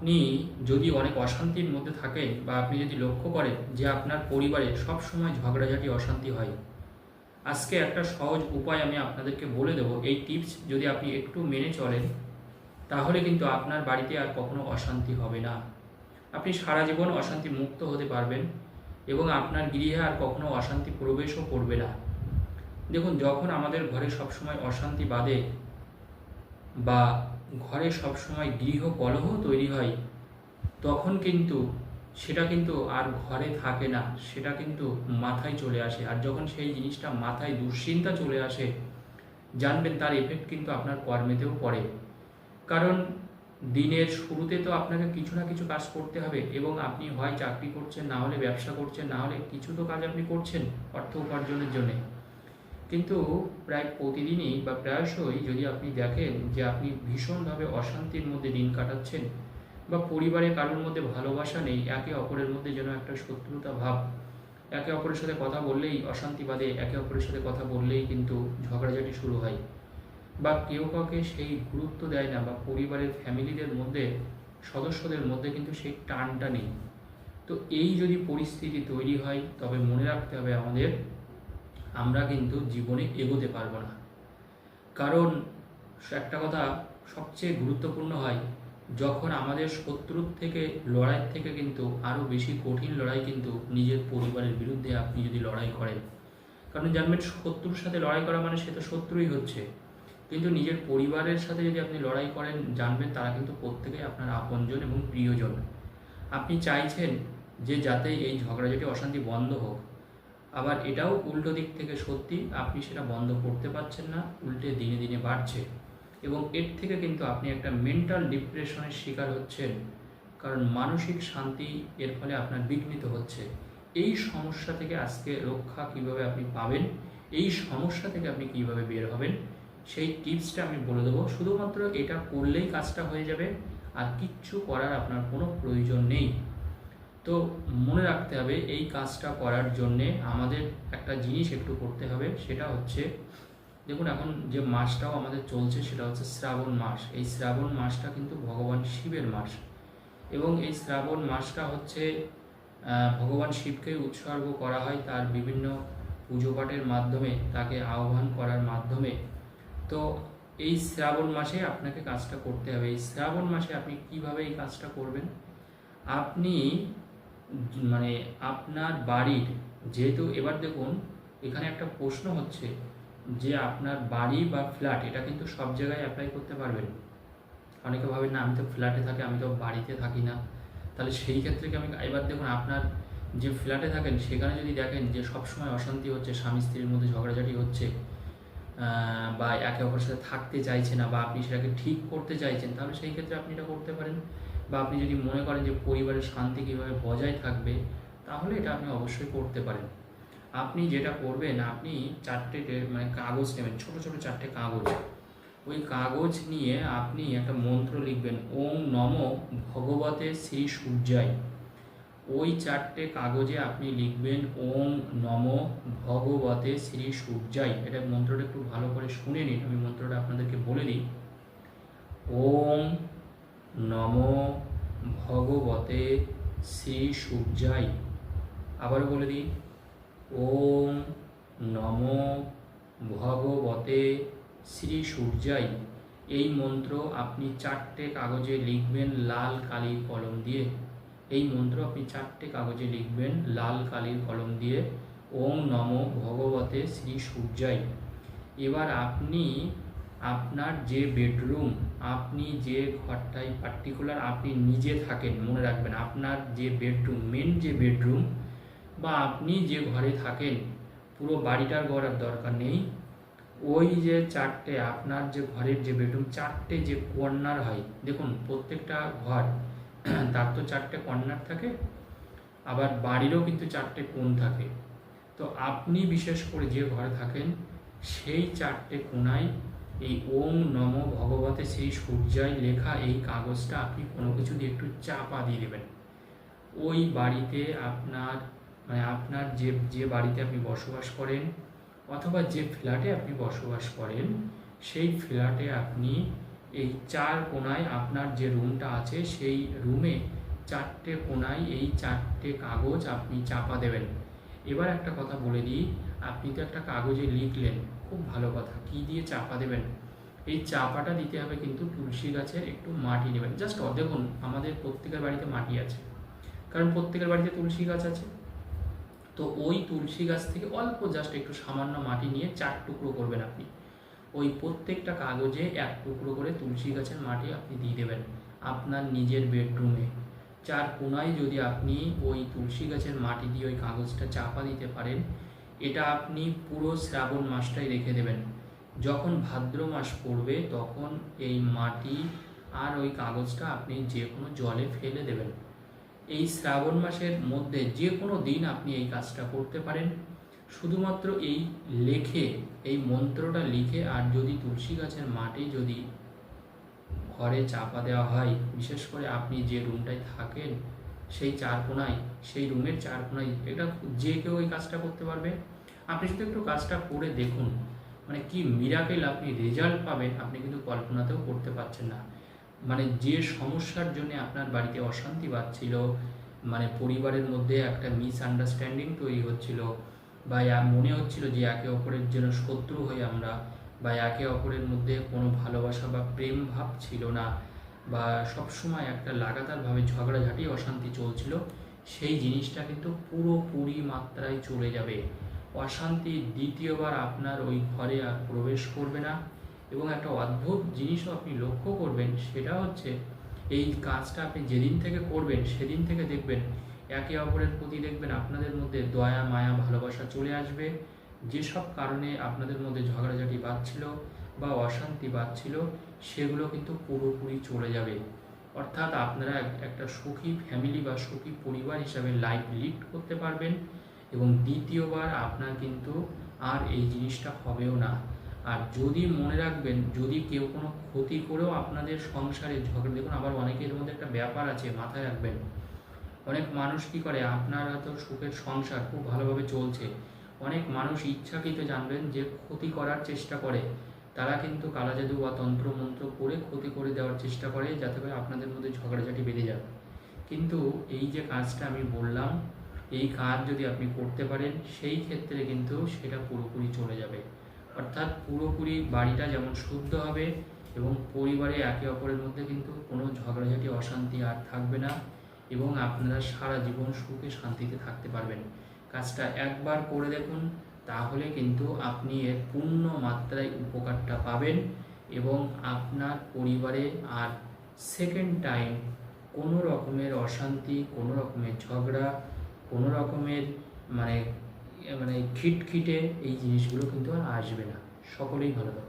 আপনি যদি অনেক অশান্তির মধ্যে থাকেন বা আপনি যদি লক্ষ্য করেন যে আপনার পরিবারে সব সময় ঝগড়াঝাটি, অশান্তি হয়, আজকে একটা সহজ উপায় আমি আপনাদেরকে বলে দেবো। এই টিপস যদি আপনি একটু মেনে চলেন, তাহলে কিন্তু আপনার বাড়িতে আর কখনো অশান্তি হবে না। আপনি সারা জীবন অশান্তি মুক্ত হতে পারবেন এবং আপনার গৃহে আর কখনো অশান্তি প্রবেশও করবে না। দেখুন, যখন আমাদের ঘরে সবসময় অশান্তি বাদে বা ঘরে সবসময় গৃহ কলহ তৈরি হয়, তখন কিন্তু সেটা কিন্তু আর ঘরে থাকে না, সেটা কিন্তু মাথায় চলে আসে। আর যখন সেই জিনিসটা মাথায় দুশ্চিন্তা চলে আসে, জানবেন তার এফেক্ট কিন্তু আপনার কর্মেতেও পড়ে। কারণ দিনের শুরুতে তো আপনাকে কিছু না কিছু কাজ করতে হবে এবং আপনি হয় চাকরি করছেন, না হলে ব্যবসা করছেন, না হলে কিছু তো কাজ আপনি করছেন অর্থ উপার্জনের জন্যে। কিন্তু প্রায় প্রতিদিনই বা প্রায়শই যদি আপনি দেখেন যে আপনি ভীষণভাবে অশান্তির মধ্যে দিন কাটাচ্ছেন বা পরিবারে কারোর মধ্যে ভালোবাসা নেই, একে অপরের মধ্যে যেন একটা শত্রুতা ভাব, একে অপরের সাথে কথা বললেই অশান্তি বাদে একে অপরের সাথে কথা বললেই কিন্তু ঝগড়াঝাটি শুরু হয়। বা কেউ কাউকে সেই গুরুত্ব দেয় না বা পরিবারের ফ্যামিলিদের মধ্যে, সদস্যদের মধ্যে কিন্তু সেই টানটা নেই। তো এই যদি পরিস্থিতি তৈরি হয়, তবে মনে রাখতে হবে আমাদের আমরা কিন্তু জীবনে এগোতে পারব না। কারণ একটা কথা সবচেয়ে গুরুত্বপূর্ণ হয়, যখন আমাদের শত্রুর থেকে, লড়াই থেকে কিন্তু আরও বেশি কঠিন লড়াই কিন্তু নিজের পরিবারের বিরুদ্ধে আপনি যদি লড়াই করেন। কারণ জানবেন, শত্রুর সাথে লড়াই করা মানে সে তো শত্রুই হচ্ছে। কিন্তু নিজের পরিবারের সাথে যদি আপনি লড়াই করেন, জানবেন তারা কিন্তু প্রত্যেকেই আপনার আপনজন এবং প্রিয়জন। আপনি চাইছেন যে যাতে এই ঝগড়াঝাটি, অশান্তি বন্ধ হোক। আবার এটাও উল্টো দিক থেকে সত্যি, আপনি সেটা বন্ধ করতে পারছেন না, উল্টে দিনে দিনে বাড়ছে। এবং এর থেকে কিন্তু আপনি একটা মেন্টাল ডিপ্রেশনের শিকার হচ্ছেন, কারণ মানসিক শান্তি এর ফলে আপনার বিঘ্নিত হচ্ছে। এই সমস্যা থেকে আজকে রক্ষা কীভাবে আপনি পাবেন, এই সমস্যা থেকে আপনি কীভাবে বের হবেন, সেই টিপসটা আমি বলে দেবো। শুধুমাত্র এটা করলেই কাজটা হয়ে যাবে, আর কিচ্ছু করার আপনার কোনো প্রয়োজন নেই। তো মনে রাখতে হবে, এই কাজটা করার জন্যে আমাদের একটা জিনিস একটু করতে হবে, সেটা হচ্ছে, দেখুন এখন যে মাসটাও আমাদের চলছে সেটা হচ্ছে শ্রাবণ মাস। এই শ্রাবণ মাসটা কিন্তু ভগবান শিবের মাস। এবং এই শ্রাবণ মাসটা হচ্ছে ভগবান শিবকে উৎসর্গ করা হয় তার বিভিন্ন পুজো পাঠের মাধ্যমে, তাকে আহ্বান করার মাধ্যমে। তো এই শ্রাবণ মাসে আপনাকে কাজটা করতে হবে। এই শ্রাবণ মাসে আপনি কীভাবে এই কাজটা করবেন? আপনি মানে আপনার বাড়ির, যেহেতু এবার দেখুন, এখানে একটা প্রশ্ন হচ্ছে যে আপনার বাড়ি বা ফ্ল্যাট এটা কিন্তু সব জায়গায় অ্যাপ্লাই করতে পারবেন। অনেকে ভাবেন, না, আমি তো ফ্ল্যাটে থাকি, আমি তো বাড়িতে থাকি না। তাহলে সেই ক্ষেত্রে কি আমি, এবার দেখুন, আপনার যে ফ্ল্যাটে থাকেন, সেখানে যদি দেখেন যে সবসময় অশান্তি হচ্ছে, স্বামী স্ত্রীর মধ্যে ঝগড়াঝাটি হচ্ছে বা একে অপরের সাথে থাকতে চাইছে না, বা আপনি সেটাকে ঠিক করতে চাইছেন, তাহলে সেই ক্ষেত্রে আপনি এটা করতে পারেন। বা আপনি যদি মনে করেন যে পরিবারের শান্তি কীভাবে বজায় থাকবে, তাহলে এটা আপনি অবশ্যই করতে পারেন। আপনি যেটা করবেন, আপনি চারটে মানে কাগজ নেবেন, ছোট ছোট চারটে কাগজ। ওই কাগজ নিয়ে আপনি একটা মন্ত্র লিখবেন, ওম নম ভগবতে শ্রী সূর্যায়। ওই চারটে কাগজে আপনি লিখবেন, ওম নম ভগবতে শ্রী সূর্যায়। এটা মন্ত্রটা একটু ভালো করে শুনে নিন, আমি মন্ত্রটা আপনাদেরকে বলে দিই। ওম নম ভগবতে শ্রী সূর্যায়। আবার বলে দিই, ওম নম ভগবতে শ্রী সূর্যায়। এই মন্ত্র আপনি চারটে কাগজে লিখবেন লাল কালির কলম দিয়ে। এই মন্ত্র আপনি চারটে কাগজে লিখবেন লাল কালির কলম দিয়ে। ওম নম ভগবতে শ্রী সূর্যায়। এবার আপনি আপনার যে বেডরুম, আপনি যে ঘরটায় পার্টিকুলার আপনি নিজে থাকেন, মনে রাখবেন, আপনার যে বেডরুম মেন যে বেডরুম বা আপনি যে ঘরে থাকেন, পুরো বাড়িটার করার দরকার নেই। ওই যে চারটে, আপনার যে ঘরের যে বেডরুম, চারটে যে কর্নার হয়, দেখুন প্রত্যেকটা ঘর, তার তো চারটে কর্নার থাকে, আবার বাড়িরও কিন্তু চারটে কোণ থাকে। তো আপনি বিশেষ করে যে ঘরে থাকেন, সেই চারটে কোণায় এই ওম নম ভগবতে সেই সূর্যায় লেখা এই কাগজটা আপনি কোনো কিছু দিয়ে একটু চাপা দিয়ে দেবেন। ওই বাড়িতে আপনার মানে আপনার যে যে বাড়িতে আপনি বসবাস করেন অথবা যে ফ্ল্যাটে আপনি বসবাস করেন, সেই ফ্ল্যাটে আপনি এই চার কোনায় আপনার যে রুমটা আছে, সেই রুমে চারটে কোনায় এই চারটে কাগজ আপনি চাপা দেবেন। এবার একটা কথা বলে দিই আপনি তো একটা কাগজে লিখলেন, খুব ভালো কথা। কি দিয়ে চাপা দেবেন? এই চাপাটা দিতে হবে কিন্তু তুলসী গাছের একটু মাটি নেবেন। জাস্ট দেখুন, আমাদের প্রত্যেকের বাড়িতে মাটি আছে। কারণ প্রত্যেকের বাড়িতে তুলসী গাছ আছে। তো ওই তুলসী গাছ থেকে অল্প জাস্ট একটু সামান্য মাটি নিয়ে চার টুকরো করবেন আপনি। ওই প্রত্যেকটা কাগজে এক টুকরো করে তুলসী গাছের মাটি আপনি দিয়ে দেবেন আপনার নিজের বেডরুমে। চার কোনায় যদি আপনি ওই তুলসী গাছের মাটি দিয়ে ওই কাগজটা চাপা দিতে পারেন এটা আপনি পুরো শ্রাবণ মাসটাই রেখে দেবেন। যখন ভাদ্র মাস পড়বে, তখন এই মাটি আর ওই কাগজটা আপনি যে কোনো জলে ফেলে দেবেন। এই শ্রাবণ মাসের মধ্যে যে কোনো দিন আপনি এই কাজটা করতে পারেন। শুধুমাত্র এই লেখে, এই মন্ত্রটা লিখে, আর যদি তুলসী গাছের মাটি যদি ঘরে চাপা দেওয়া হয়, বিশেষ করে আপনি যে রুমটায় থাকেন সেই চার কোনায়, সেই রুমের চার কোনায়, এটা যে কেউ এই কাজটা করতে পারবে। আপনি শুধু একটু কাজটা করে দেখুন মানে কি মিরাকেল আপনি রেজাল্ট পাবেন, আপনি কিন্তু কল্পনাতেও করতে পারছেন না। মানে যে সমস্যার জন্য আপনার বাড়িতে অশান্তি বাড়ছিল মানে পরিবারের মধ্যে একটা মিসআন্ডারস্ট্যান্ডিং তৈরি হচ্ছিল, বা মনে হচ্ছিল যে একে অপরের যেন শত্রু হয়ে আমরা, বা একে অপরের মধ্যে কোনো ভালোবাসা বা প্রেম ভাব ছিল না বা সবসময় একটা লাগাতারভাবে ঝগড়াঝাটি, অশান্তি চলছিল, সেই জিনিসটা কিন্তু পুরোপুরি মাত্রায় চলে যাবে। অশান্তি দ্বিতীয়বার আপনার ওই ঘরে আর প্রবেশ করবে না এবং একটা অদ্ভুত জিনিসও আপনি লক্ষ্য করবেন, সেটা হচ্ছে এই কাজটা আপনি যেদিন থেকে করবেন, সেদিন থেকে দেখবেন একে অপরের প্রতি দেখবেন আপনাদের মধ্যে দয়া, মায়া, ভালোবাসা চলে আসবে। যেসব কারণে আপনাদের মধ্যে ঝগড়াঝাটি বাড়ছিল বা অশান্তি বাড়ছিল সেগুলো কিন্তু পুরোপুরি চলে যাবে। অর্থাৎ আপনারা একটা সুখী ফ্যামিলি বা সুখী পরিবার হিসাবে লাইফ লিড করতে পারবেন এবং দ্বিতীয়বার আপনার কিন্তু আর এই জিনিসটা হবেও না। আর যদি মনে রাখবেন, যদি কেউ কোনো ক্ষতি করেও আপনাদের সংসারে ঝগড়া, দেখুন আবার অনেকের মধ্যে একটা ব্যাপার আছে মাথায় রাখবেন। অনেক মানুষ কি করে, আপনার হয়তো সুখের সংসার খুব ভালোভাবে চলছে। অনেক মানুষ ইচ্ছাকৃত জানবেন যে ক্ষতি করার চেষ্টা করে। তারা কিন্তু কালা জাদু বা তন্ত্রমন্ত্র করে ক্ষতি করে দেওয়ার চেষ্টা করে যাতে করে আপনাদের মধ্যে ঝগড়াঝাটি বেঁধে যাবে কিন্তু এই যে কাজটা আমি বললাম, এই কাজ যদি আপনি করতে পারেন, সেই ক্ষেত্রে কিন্তু সেটা পুরোপুরি চলে যাবে। অর্থাৎ পুরোপুরি বাড়িটা যেমন শুদ্ধ হবে এবং পরিবারে একে অপরের মধ্যে কিন্তু কোনো ঝগড়াঝাটি, অশান্তি আর থাকবে না এবং আপনারা সারা জীবন সুখে শান্তিতে থাকতে পারবেন। কাজটা একবার করে দেখুন তাহলে কিন্তু আপনি এর পূর্ণ মাত্রায় উপকারটা পাবেন এবং আপনার পরিবারে আর সেকেন্ড টাইম কোনো রকমের অশান্তি, কোনো রকমের ঝগড়া, কোনো রকমের মানে মানে খিটখিটে এই জিনিসগুলো কিন্তু আর আসবে না। সকলেই ভালো থাকবে